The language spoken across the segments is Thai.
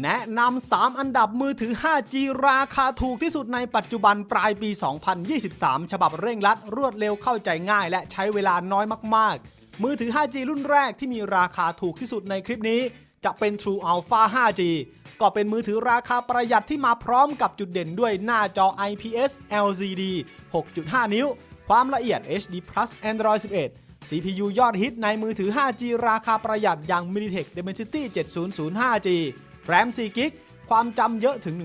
แนะนำ 3 อันดับมือถือ 5G ราคาถูกที่สุดในปัจจุบันปลายปี 2023 ฉบับเร่งรัด รวดเร็วเข้าใจง่ายและใช้เวลาน้อยมาก ๆ มือถือ 5G รุ่นแรกที่มีราคาถูกที่สุดในคลิปนี้ จะเป็น True Alpha 5G ก็เป็นมือถือราคาประหยัดที่มาพร้อมกับจุดเด่นด้วยหน้าจอ IPS LCD 6.5 นิ้ว ความละเอียด HD Plus Android 11 CPU ยอดฮิตในมือถือ 5G ราคาประหยัดอย่าง MediaTek Dimensity 7005G แรม4กิกความจำเยอะถึง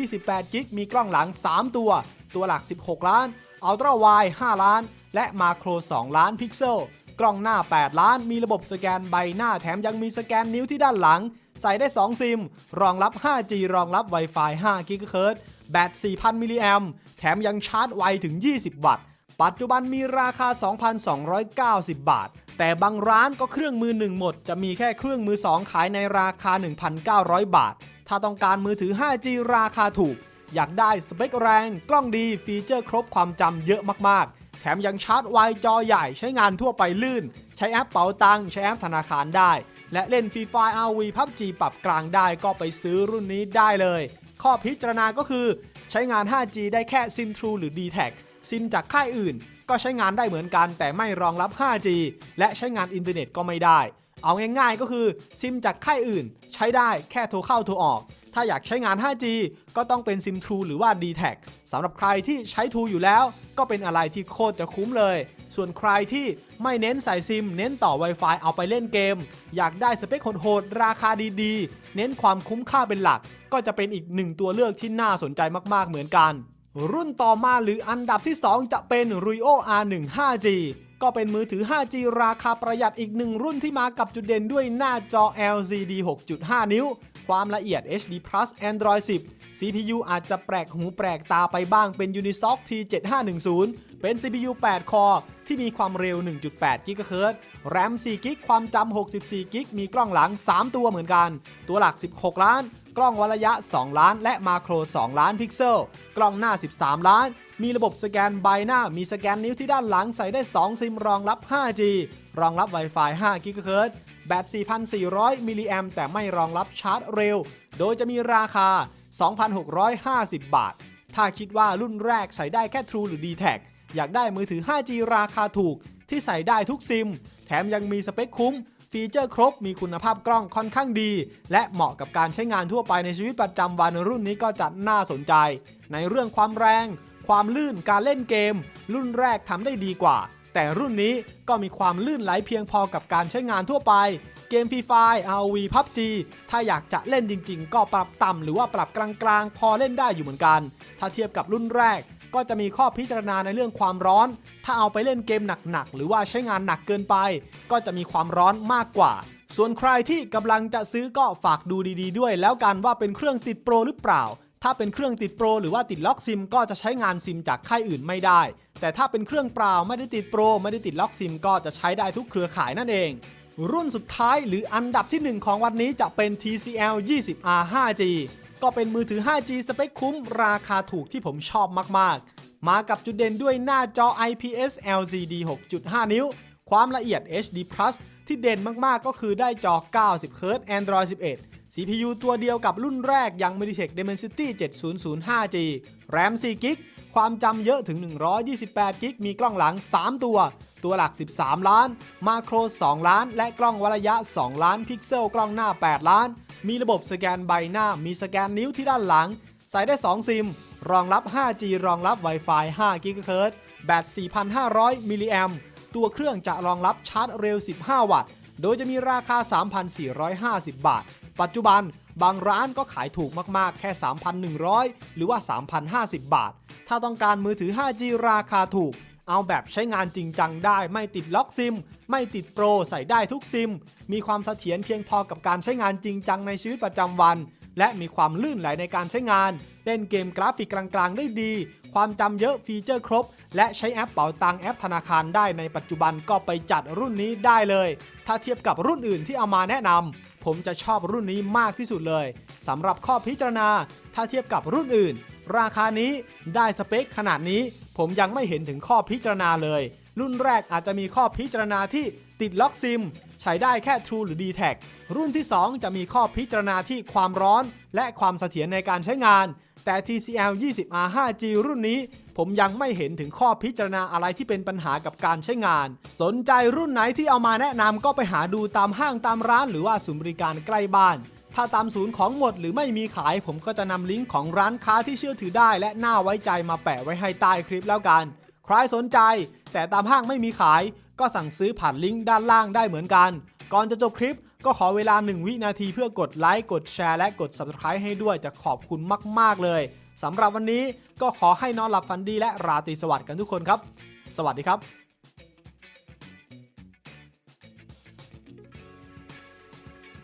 128 กิก มีกล้องหลัง 3 ตัว ตัวหลัก 16 ล้าน Ultra Wide 5ล้าน และมาโคร 2 ล้านพิกเซล กล้องหน้า 8 ล้าน มีระบบสแกนใบหน้าแถมยังมีสแกนนิ้วที่ด้านหลัง ใส่ได้ 2 ซิม รองรับ 5G รองรับ Wi-Fi 5 GHz แบต 4,000 มิลลิแอมแถมยังชาร์จไวถึง 20 วัตต์ ปัจจุบันมีราคา 2,290 บาท แต่บางร้านก็เครื่องมือหนึ่งหมด จะมีแค่เครื่องมือ 2 ขายในราคา 1,900 บาท ถ้าต้องการมือถือ 5G ราคาถูก อยากได้สเปคแรง กล้องดีฟีเจอร์ครบความจำเยอะมากๆ แถมยังชาร์จไวจอใหญ่ใช้งานทั่วไปลื่น ใช้แอปเป๋าตังค์ใช้แอปธนาคารได้ และเล่นฟรีไฟ RV PUBG ปรับกลางได้ก็ไปซื้อรุ่นนี้ได้เลย ข้อพิจารณาก็คือ ใช้งาน 5G ได้แค่ซิม True หรือ d t แทซิมจากค่ายอื่น ก็ใช้งานได้เหมือนกัน แต่ไม่รองรับ 5G และใช้งานอินเทอร์เน็ตก็ไม่ได้ เอาง่ายๆก็คือซิมจากค่ายอื่น ใช้ได้แค่โทรเข้าโทรออก ถ้าอยากใช้งาน 5G ก็ต้องเป็นซิม True หรือว่า d t แทสำหรับใครที่ใช้ True อยู่แล้ว ก็เป็นอะไรที่โคตรจะคุ้มเลย ส่วนใครที่ไม่เน้นใส่ซิม เน้นต่อ Wi-Fi เอาไปเล่นเกม อยากได้สเปคโหดๆราคาดีๆ เน้นความคุ้มค่าเป็นหลัก ก็จะเป็นอีกหนึ่งตัวเลือกที่น่าสนใจมากๆเหมือนกัน รุ่นต่อมาหรืออันดับที่ 2 จะเป็น Rio R1 5G ก็เป็นมือถือ 5G ราคาประหยัดอีกหนึ่งรุ่นที่มากับจุดเด่นด้วยหน้าจอ LCD 6.5 นิ้ว ความละเอียด HD Plus Android 10 CPU อาจจะแปลกหูแปลกตาไปบ้างเป็น Unisoc T7510 เป็น CPU 8 คอร์ที่มีความเร็ว 1.8 GHz แรม4 g b ความจำ 64 g b มีกล้องหลัง 3 ตัวเหมือนกัน ตัวหลัก 16 ล้าน กล้องวัดระยะ 2 ล้าน และมาโคร 2 ล้านพิกเซล กล้องหน้า 13 ล้าน มีระบบสแกนใบหน้า มีสแกนนิ้วที่ด้านหลังใส่ได้ 2 ซิมรองรับ 5G รองรับ Wi-Fi 5 GHz แบต 4,400 มิลลิแอมแต่ไม่รองรับชาร์จเร็ว โดยจะมีราคา 2,650 บาท ถ้าคิดว่ารุ่นแรกใส่ได้แค่ True หรือ d t แท อยากได้มือถือ 5G ราคาถูก ที่ใส่ได้ทุกซิม แถมยังมีสเปคคุ้ม ฟีเจอร์ครบ มีคุณภาพกล้องค่อนข้างดี และเหมาะกับการใช้งานทั่วไปในชีวิตประจำวันรุ่นนี้ก็จะน่าสนใจ ในเรื่องความแรง ความลื่นการเล่นเกม รุ่นแรกทำได้ดีกว่า แต่รุ่นนี้ก็มีความลื่นไหลเพียงพอกับการใช้งานทั่วไปเกมฟรีไฟ ROV PUBG ถ้าอยากจะเล่นจริงๆ ก็ปรับต่ำหรือว่าปรับกลางๆ พอเล่นได้อยู่เหมือนกัน ถ้าเทียบกับรุ่นแรก ก็จะมีข้อพิจารณาในเรื่องความร้อน ถ้าเอาไปเล่นเกมหนักๆ หรือว่าใช้งานหนักเกินไป ก็จะมีความร้อนมากกว่า ส่วนใครที่กำลังจะซื้อก็ฝากดูดีๆ ด้วย แล้วกันว่าเป็นเครื่องติดโปรหรือเปล่า ถ้าเป็นเครื่องติดโปรหรือว่าติดล็อกซิม ก็จะใช้งานซิมจากค่ายอื่นไม่ได้ แต่ถ้าเป็นเครื่องเปล่าไม่ได้ติดโปรไม่ได้ติดล็อกซิม ก็จะใช้ได้ทุกเครือข่ายนั่นเอง รุ่นสุดท้ายหรืออันดับที่ 1 ของวันนี้จะเป็น TCL 20R 5G ก็เป็นมือถือ 5G สเปคคุ้ม ราคาถูกที่ผมชอบมาก ๆ มากับจุดเด่นด้วยหน้าจอ IPS LCD 6.5 นิ้ว ความละเอียด HD Plus ที่เด่นมาก ๆ ก็คือได้จอ 90 Hz Android 11 CPU ตัวเดียวกับรุ่นแรกอย่าง MediaTek Dimensity 7005G RAM 4 g b ความจำเยอะถึง 128 g b มีกล้องหลัง 3 ตัว ตัวหลัก 13 ล้าน มาโคร 2 ล้าน และกล้องวัระยะ 2 ล้าน พิกเซลกล้องหน้า 8 ล้าน มีระบบสแกนใบหน้า มีสแกนนิ้วที่ด้านหลัง ใส่ได้ 2 ซิม รองรับ 5G รองรับ Wi-Fi 5 GHz แบต 4,500 มิลลิแอมตัวเครื่องจะรองรับชาร์จเร็ว 15 วัตต์ โดยจะมีราคา 3,450 บาท ปัจจุบันบางร้านก็ขายถูกมากๆ แค่ 3,100 หรือว่า 3,050 บาท ถ้าต้องการมือถือ 5G ราคาถูก เอาแบบใช้งานจริงจังได้ ไม่ติดล็อกซิม ไม่ติดโปรใส่ได้ทุกซิม มีความเสถียรเพียงพอกับการใช้งานจริงจังในชีวิตประจำวัน และมีความลื่นไหลในการใช้งาน เล่นเกมกราฟิกกลางๆ ได้ดี ความจำเยอะฟีเจอร์ครบ และใช้แอปเป๋าตังแอปธนาคารได้ในปัจจุบันก็ไปจัดรุ่นนี้ได้เลย ถ้าเทียบกับรุ่นอื่นที่เอามาแนะนำผมจะชอบรุ่นนี้มากที่สุดเลยสำหรับข้อพิจารณา ถ้าเทียบกับรุ่นอื่น ราคานี้ได้สเปคขนาดนี้ ผมยังไม่เห็นถึงข้อพิจารณาเลย รุ่นแรกอาจจะมีข้อพิจารณาที่ติดล็อกซิม ใช้ได้แค่ True หรือ d t แทรุ่นที่ 2 จะมีข้อพิจารณาที่ความร้อน และความเสถียรในการใช้งาน แต่ TCL 20R 5G รุ่นนี้ ผมยังไม่เห็นถึงข้อพิจารณาอะไรที่เป็นปัญหากับการใช้งาน สนใจรุ่นไหนที่เอามาแนะนำก็ไปหาดูตามห้างตามร้าน หรือว่าศูนย์บริการใกล้บ้าน ถ้าตามศูนย์ของหมดหรือไม่มีขาย ผมก็จะนำลิงก์ของร้านค้าที่เชื่อถือได้ และน่าไว้ใจมาแปะไว้ให้ใต้คลิปแล้วกัน ใครสนใจ แต่ตามห้างไม่มีขาย ก็สั่งซื้อผ่านลิงก์ด้านล่างได้เหมือนกัน ก่อนจะจบคลิปก็ขอเวลา 1 วินาทีเพื่อกดไลค์กดแชร์และกด Subscribe ให้ด้วยจะขอบคุณมาก ๆ เลยสำหรับวันนี้ก็ขอให้นอนหลับฝันดีและราตรีสวัสดิ์กันทุกคนครับ สวัสดีครับ